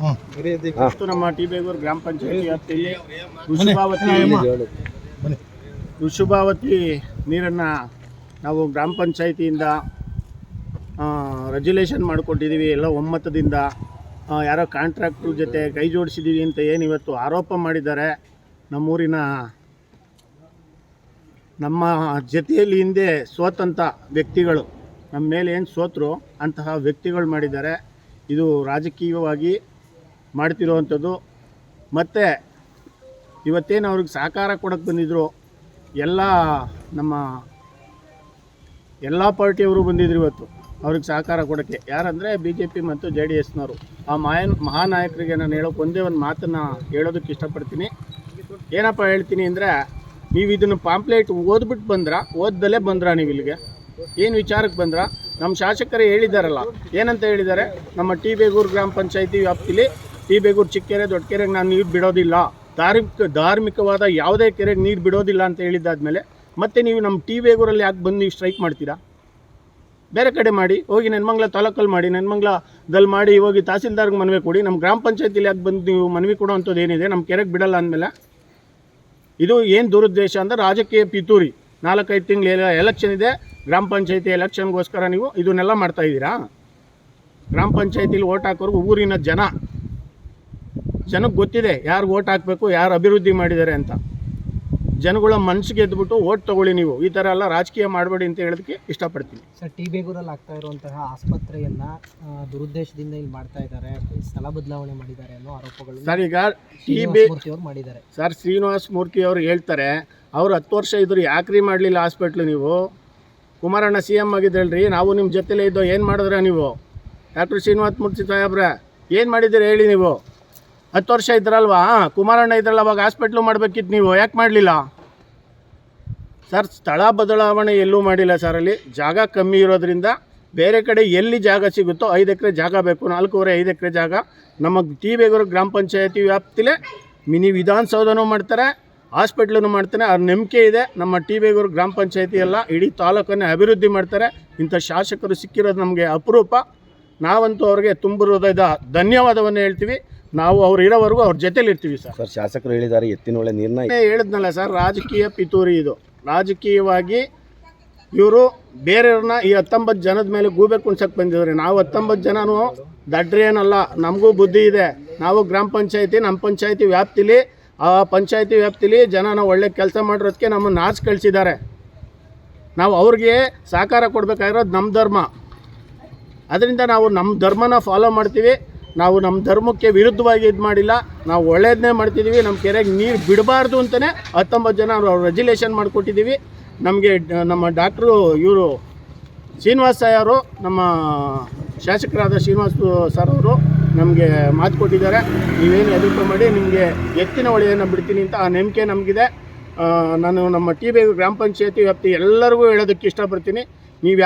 ಇಷ್ಟು ನಮ್ಮ ಟಿ ಬೇಗೂರು ಗ್ರಾಮ ಪಂಚಾಯತಿ ವ್ಯಾಪ್ತಿಯಲ್ಲಿ ಋಷಭಾವತಿ ಋಷಭಾವತಿ ನೀರನ್ನು ನಾವು ಗ್ರಾಮ ಪಂಚಾಯತಿಯಿಂದ ರೆಜುಲೇಷನ್ ಮಾಡಿಕೊಟ್ಟಿದ್ದೀವಿ ಎಲ್ಲ ಒಮ್ಮತದಿಂದ ಯಾರೋ ಕಾಂಟ್ರಾಕ್ಟ್ರ್ ಜೊತೆ ಕೈ ಜೋಡಿಸಿದ್ದೀವಿ ಅಂತ ಏನು ಇವತ್ತು ಆರೋಪ ಮಾಡಿದ್ದಾರೆ. ನಮ್ಮೂರಿನ ನಮ್ಮ ಜೊತೆಯಲ್ಲಿ ಹಿಂದೆ ಸೋತಂಥ ವ್ಯಕ್ತಿಗಳು ನಮ್ಮ ಮೇಲೆ ಏನು ಸೋತರು ಅಂತಹ ವ್ಯಕ್ತಿಗಳು ಮಾಡಿದ್ದಾರೆ. ಇದು ರಾಜಕೀಯವಾಗಿ ಮಾಡ್ತಿರುವಂಥದ್ದು. ಮತ್ತು ಇವತ್ತೇನು ಅವ್ರಿಗೆ ಸಹಕಾರ ಕೊಡೋಕ್ಕೆ ಬಂದಿದ್ದರು ಎಲ್ಲ ನಮ್ಮ ಎಲ್ಲ ಪಾರ್ಟಿಯವರು ಬಂದಿದ್ರು ಇವತ್ತು ಅವ್ರಿಗೆ ಸಹಕಾರ ಕೊಡೋಕ್ಕೆ. ಯಾರಂದರೆ ಬಿ ಜೆ ಪಿ ಮತ್ತು ಜೆ ಡಿ ಎಸ್ನವರು ಆ ಮಾಯನ್ ಮಹಾನಾಯಕರಿಗೆ ನಾನು ಹೇಳೋಕೆ ಒಂದೇ ಒಂದು ಮಾತನ್ನು ಹೇಳೋದಕ್ಕೆ ಇಷ್ಟಪಡ್ತೀನಿ. ಏನಪ್ಪ ಹೇಳ್ತೀನಿ ಅಂದರೆ, ನೀವು ಇದನ್ನು ಪಾಂಪ್ಲೇಟ್ ಓದ್ಬಿಟ್ಟು ಬಂದ್ರಾ ಓದ್ದಲೇ ಬಂದ್ರಾ ನೀವು ಇಲ್ಲಿಗೆ. ಏನು ವಿಚಾರಕ್ಕೆ ಬಂದ್ರಾ ನಮ್ಮ ಶಾಸಕರೇ ಹೇಳಿದ್ದಾರಲ್ಲ ಏನಂತ ಹೇಳಿದ್ದಾರೆ ನಮ್ಮ ಟಿ ಬೇಗೂರು ಗ್ರಾಮ ಪಂಚಾಯಿತಿ ವ್ಯಾಪ್ತಿಲಿ ಟಿ ಬೇಗೂರು ಚಿಕ್ಕೆರೆ ದೊಡ್ಡ ಕೆರೆಗೆ ನಾನು ನೀರು ಬಿಡೋದಿಲ್ಲ. ಧಾರ್ಮಿಕ, ಧಾರ್ಮಿಕವಾದ ಯಾವುದೇ ಕೆರೆಗೆ ನೀರು ಬಿಡೋದಿಲ್ಲ ಅಂತ ಹೇಳಿದ್ದಾದ್ಮೇಲೆ ಮತ್ತೆ ನೀವು ನಮ್ಮ ಟಿ ಬೇಗೂರಲ್ಲಿ ಯಾಕೆ ಬಂದು ನೀವು ಸ್ಟ್ರೈಕ್ ಮಾಡ್ತೀರಾ? ಬೇರೆ ಕಡೆ ಮಾಡಿ, ಹೋಗಿ ನೆನ್ಮಂಗ್ಲ ತಾಲೂಕಲ್ಲಿ ಮಾಡಿ, ನೆನ್ಮಂಗ್ಲದಲ್ಲಿ ಮಾಡಿ, ಹೋಗಿ ತಹಸೀಲ್ದಾರ್ಗೆ ಮನವಿ ಕೊಡಿ, ನಮ್ಮ ಗ್ರಾಮ ಪಂಚಾಯತಿಲಿ ಯಾಕೆ ಬಂದು ನೀವು ಮನವಿ ಕೊಡೋವಂಥದ್ದು ಏನಿದೆ, ನಮ್ಮ ಕೆರೆಗೆ ಬಿಡಲ್ಲ ಅಂದಮೇಲೆ ಇದು ಏನು ದುರುದ್ದೇಶ ಅಂದರೆ ರಾಜಕೀಯ ಪಿತೂರಿ. ನಾಲ್ಕೈದು ತಿಂಗಳು ಎಲೆಕ್ಷನ್ ಇದೆ, ಗ್ರಾಮ ಪಂಚಾಯತಿ ಎಲೆಕ್ಷನ್ಗೋಸ್ಕರ ನೀವು ಇದನ್ನೆಲ್ಲ ಮಾಡ್ತಾಯಿದ್ದೀರಾ ಗ್ರಾಮ ಪಂಚಾಯತಿಲಿ ಓಟ್ ಹಾಕೋರ್ಗು ಊರಿನ ಜನ. ಜನಕ್ಕೆ ಗೊತ್ತಿದೆ ಯಾರು ಓಟ್ ಹಾಕಬೇಕು ಯಾರು ಅಭಿವೃದ್ಧಿ ಮಾಡಿದ್ದಾರೆ ಅಂತ. ಜನಗಳ ಮನಸ್ಸಿಗೆ ಎದ್ಬಿಟ್ಟು ಓಟ್ ತಗೊಳ್ಳಿ ನೀವು. ಈ ಥರ ಎಲ್ಲ ರಾಜಕೀಯ ಮಾಡಬೇಡಿ ಅಂತ ಹೇಳೋದಕ್ಕೆ ಇಷ್ಟಪಡ್ತೀನಿ. ಸರ್ ಟಿ ಬೇಗೂರಲ್ಲಿ ಆಗ್ತಾ ಇರುವಂತಹ ಆಸ್ಪತ್ರೆಯನ್ನು ದುರುದ್ದೇಶದಿಂದ ಇಲ್ಲಿ ಮಾಡ್ತಾ ಇದ್ದಾರೆ. ಸ್ಥಳ ಬದಲಾವಣೆ ಮಾಡಿದ್ದಾರೆ ಅನ್ನೋ ಆರೋಪಗಳು ಸರ್ ಈಗ ಟಿ ಬಿ ಅವರು ಮಾಡಿದ್ದಾರೆ. ಸರ್ ಶ್ರೀನಿವಾಸ ಮೂರ್ತಿ ಅವರು ಹೇಳ್ತಾರೆ ಅವ್ರು ಹತ್ತು ವರ್ಷ ಇದ್ರು ಯಾಕ್ರಿ ಮಾಡಲಿಲ್ಲ ಹಾಸ್ಪಿಟ್ಲು ನೀವು. ಕುಮಾರಣ್ಣ ಸಿ ಎಂ ಆಗಿದ್ದೇಳ್ರಿ ನಾವು ನಿಮ್ಮ ಜೊತೆಲೇ ಇದ್ದೋ ಏನು ಮಾಡಿದ್ರೆ ನೀವು? ಡಾಕ್ಟರ್ ಶ್ರೀನಿವಾಸ ಮೂರ್ತಿ ಸಾಹೇಬ್ರೆ ಏನು ಮಾಡಿದ್ದೀರಿ ಹೇಳಿ ನೀವು? ಹತ್ತು ವರ್ಷ ಇದ್ರಲ್ವಾ? ಕುಮಾರಣ್ಣ ಇದ್ರಲ್ಲ, ಅವಾಗ ಹಾಸ್ಪಿಟ್ಲು ಮಾಡಬೇಕಿತ್ತು ನೀವು, ಯಾಕೆ ಮಾಡಲಿಲ್ಲ? ಸರ್ ಸ್ಥಳ ಬದಲಾವಣೆ ಎಲ್ಲೂ ಮಾಡಿಲ್ಲ ಸರ್ ಅಲ್ಲಿ. ಜಾಗ ಕಮ್ಮಿ ಇರೋದ್ರಿಂದ ಬೇರೆ ಕಡೆ ಎಲ್ಲಿ ಜಾಗ ಸಿಗುತ್ತೋ ಐದು ಎಕರೆ ಜಾಗ ಬೇಕು, ನಾಲ್ಕೂವರೆ, ಐದು ಎಕರೆ ಜಾಗ. ನಮ್ಮ ಟಿ ಬೇಗೂರು ಗ್ರಾಮ ಪಂಚಾಯತಿ ವ್ಯಾಪ್ತಿಲೇ ಮಿನಿ ವಿಧಾನಸೌಧನೂ ಮಾಡ್ತಾರೆ ಹಾಸ್ಪಿಟ್ಲೂ ಮಾಡ್ತಾರೆ. ಅವ್ರ ನಂಬಿಕೆ ಇದೆ. ನಮ್ಮ ಟಿ ಬೇಗೂರು ಗ್ರಾಮ ಪಂಚಾಯತಿ ಎಲ್ಲ ಇಡೀ ತಾಲೂಕನ್ನೇ ಅಭಿವೃದ್ಧಿ ಮಾಡ್ತಾರೆ. ಇಂಥ ಶಾಸಕರು ಸಿಕ್ಕಿರೋದು ನಮಗೆ ಅಪರೂಪ. ನಾವಂತೂ ಅವ್ರಿಗೆ ತುಂಬ ಹೃದಯದ ಧನ್ಯವಾದವನ್ನು ಹೇಳ್ತೀವಿ. ನಾವು ಅವ್ರು ಇರೋವರೆಗೂ ಅವ್ರ ಜೊತೆಲಿ ಇರ್ತೀವಿ ಸರ್. ಸರ್ ಶಾಸಕರು ಹೇಳಿದ್ದಾರೆ ಎತ್ತಿನೊಳೆ ನೀರ್ನ ನಾನೇ ಹೇಳಿದ್ನಲ್ಲ ಸರ್ ರಾಜಕೀಯ ಪಿತೂರಿ ಇದು. ರಾಜಕೀಯವಾಗಿ ಇವರು ಬೇರೆಯವ್ರನ್ನ ಈ ಹತ್ತೊಂಬತ್ತು ಜನದ ಮೇಲೆ ಗೂಬೆ ಕುಣ್ಸಕ್ಕೆ ಬಂದಿದ್ದಾರೆ. ನಾವು ಹತ್ತೊಂಬತ್ತು ಜನನು ದಡ್ರೇನಲ್ಲ ನಮಗೂ ಬುದ್ಧಿ ಇದೆ. ನಾವು ಗ್ರಾಮ ಪಂಚಾಯತಿ ನಮ್ಮ ಪಂಚಾಯತಿ ವ್ಯಾಪ್ತಿಲಿ ಆ ಪಂಚಾಯತಿ ವ್ಯಾಪ್ತಿಲಿ ಜನನ ಒಳ್ಳೆ ಕೆಲಸ ಮಾಡಿರೋದಕ್ಕೆ ನಮ್ಮನ್ನು ನಾಚ್ ಕಳಿಸಿದ್ದಾರೆ. ನಾವು ಅವ್ರಿಗೆ ಸಹಕಾರ ಕೊಡಬೇಕಾಗಿರೋದು ನಮ್ಮ ಧರ್ಮ. ಅದರಿಂದ ನಾವು ನಮ್ಮ ಧರ್ಮನ ಫಾಲೋ ಮಾಡ್ತೀವಿ. ನಾವು ನಮ್ಮ ಧರ್ಮಕ್ಕೆ ವಿರುದ್ಧವಾಗಿ ಇದು ಮಾಡಿಲ್ಲ. ನಾವು ಒಳ್ಳೆಯದನ್ನೇ ಮಾಡ್ತಿದ್ದೀವಿ ನಮ್ಮ ಕೆರೆಗೆ ನೀರು ಬಿಡಬಾರ್ದು ಅಂತಲೇ ಹತ್ತೊಂಬತ್ತು ಜನ ರೆಜುಲೇಷನ್ ಮಾಡಿಕೊಟ್ಟಿದ್ದೀವಿ ನಮಗೆ ನಮ್ಮ ಡಾಕ್ಟ್ರು ಇವರು ಶ್ರೀನಿವಾಸ್ ಸಾಯ್ ಅವರು, ನಮ್ಮ ಶಾಸಕರಾದ ಶ್ರೀನಿವಾಸ್ ಸರ್ ಅವರು ನಮಗೆ ಮಾತು ಕೊಟ್ಟಿದ್ದಾರೆ. ನೀವೇನು ಎದುರು ಮಾಡಿ, ನಿಮಗೆ ಎತ್ತಿನ ಒಳೆಯನ್ನು ಬಿಡ್ತೀನಿ ಅಂತ ಆ ನಂಬಿಕೆ ನಮಗಿದೆ. ನಾನು ನಮ್ಮ ಟಿ ಬಿ ಗ್ರಾಮ ಪಂಚಾಯತಿ ವ್ಯಾಪ್ತಿ ಎಲ್ಲರಿಗೂ ಹೇಳೋದಕ್ಕೆ ಇಷ್ಟಪಡ್ತೀನಿ. ನೀವು